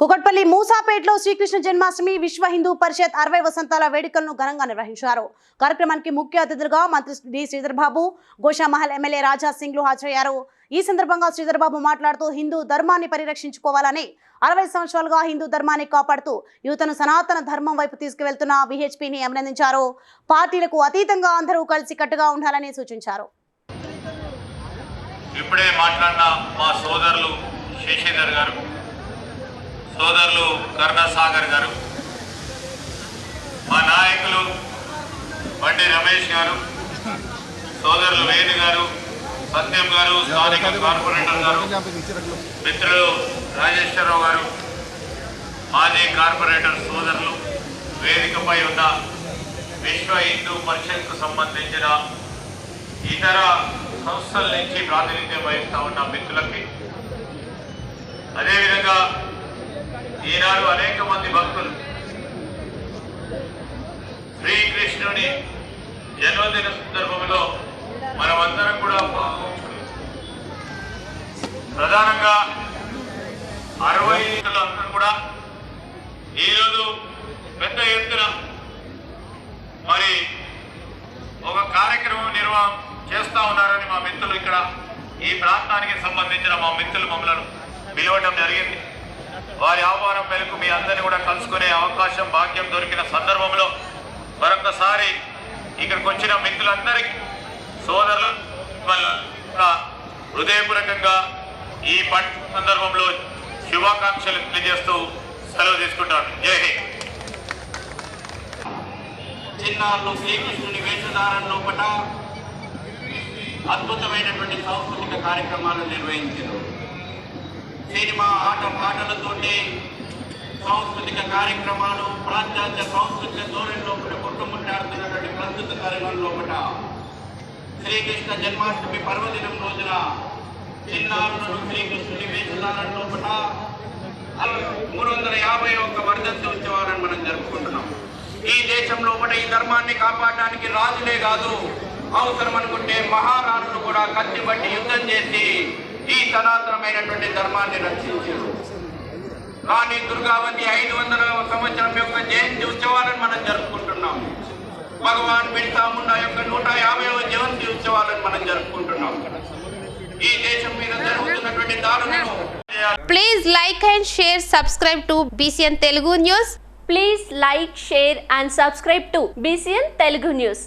కుకట్పల్లి మూసాపేటలో శ్రీకృష్ణ జన్మాష్టమి విశ్వ హిందూ పరిషత్ అరవై వసంతాల వేడుకలను ఘనంగా నిర్వహించారు. కార్యక్రమానికి ముఖ్య అతిథులుగా మంత్రి డి శ్రీధర్బాబు గోషామహల్ ఎమ్మెల్యే రాజా సింగ్లు హాజరయ్యారు. ఈ సందర్భంగా శ్రీధర్బాబు మాట్లాడుతూ హిందూ ధర్మాన్ని పరిరక్షించుకోవాలని అరవై సంవత్సరాలుగా హిందూ ధర్మాన్ని కాపాడుతూ యువతను సనాతన ధర్మం వైపు తీసుకువెళ్తున్న విహెచ్పిని అభినందించారు. పార్టీలకు అతీతంగా అందరూ కలిసి కట్టుగా ఉండాలని సూచించారు. ఇప్పుడే మాట్లాడిన మా సోదరులు శశిధర్ గారు. సోదరులు కరుణాసాగర్ గారు మా నాయకులు బండి రమేష్ గారు సోదరులు వేణు గారు సత్యం గారు స్థానిక కార్పొరేటర్ గారు మిత్రులు రాజేశ్వరరావు గారు మాజీ కార్పొరేటర్ సోదరులు వేదికపై ఉన్న విశ్వ హిందూ పరిషత్కు సంబంధించిన ఇతర సంస్థల నుంచి ప్రాతినిధ్యం వహిస్తా ఉన్న మిత్రులకి అదేవిధంగా ఈనాడు అనేక మంది భక్తులు శ్రీకృష్ణుని జన్మదిన సందర్భంలో మనమందరం కూడా ప్రధానంగా అరవై అందరూ కూడా ఈరోజు పెద్ద ఎత్తున మరి ఒక కార్యక్రమం నిర్వహణ చేస్తా ఉన్నారని మా మిత్రులు ఇక్కడ ఈ ప్రాంతానికి సంబంధించిన మా మిత్రులు మమ్మలను పిలవడం జరిగింది. వారి ఆహ్వానం మేరకు మీ అందరిని కూడా కలుసుకునే అవకాశం భాగ్యం దొరికిన సందర్భంలో మరొకసారి ఇక్కడికి వచ్చిన మిత్రులందరికీ సోదరులు హృదయపూర్వకంగా ఈ పంట సందర్భంలో శుభాకాంక్షలు తెలియజేస్తూ సెలవు తీసుకుంటాను. జై హింద్. చిన్నారులు శ్రీకృష్ణుని వేషధారణ లోపల అద్భుతమైనటువంటి సాంస్కృతిక కార్యక్రమాలు నిర్వహించారు. సినిమా ఆట పాటలతోటి సాంస్కృతిక కార్యక్రమాలు ప్రాంతాంత సాంస్కృతిక ధోరణి లోపల కొట్టుముట్టాడుతున్నటువంటి ప్రస్తుత కార్యక్రమం లోపల శ్రీకృష్ణ జన్మాష్టమి పర్వదినం రోజున చిన్నారులను శ్రీకృష్ణుని వేషధారణ లోపల మూడు వందల యాభై ఒక్క వర్ధంతి ఉత్సవాలను మనం జరుపుకుంటున్నాం. ఈ దేశం లోపల ఈ ధర్మాన్ని కాపాడడానికి రాజులే కాదు అవసరం అనుకుంటే మహారాజులు కూడా కత్తి బట్టి యుద్ధం చేసి సనాతనమైనటువంటి ధర్మాన్ని రక్షించారు. రాణి దుర్గావతి ఐదు వందల సంవత్సరం యొక్క జయంతి ఉత్సవాలను మనం జరుపుకుంటున్నాం భగవాన్ బిర్సా యొక్క నూట యాభైవ జయంతి ఉత్సవాలను మనం జరుపుకుంటున్నాం ఈ దేశం మీద జరుగుతున్నటువంటి దాడులను please like and share subscribe to BCN Telugu news please like share and subscribe to BCN Telugu news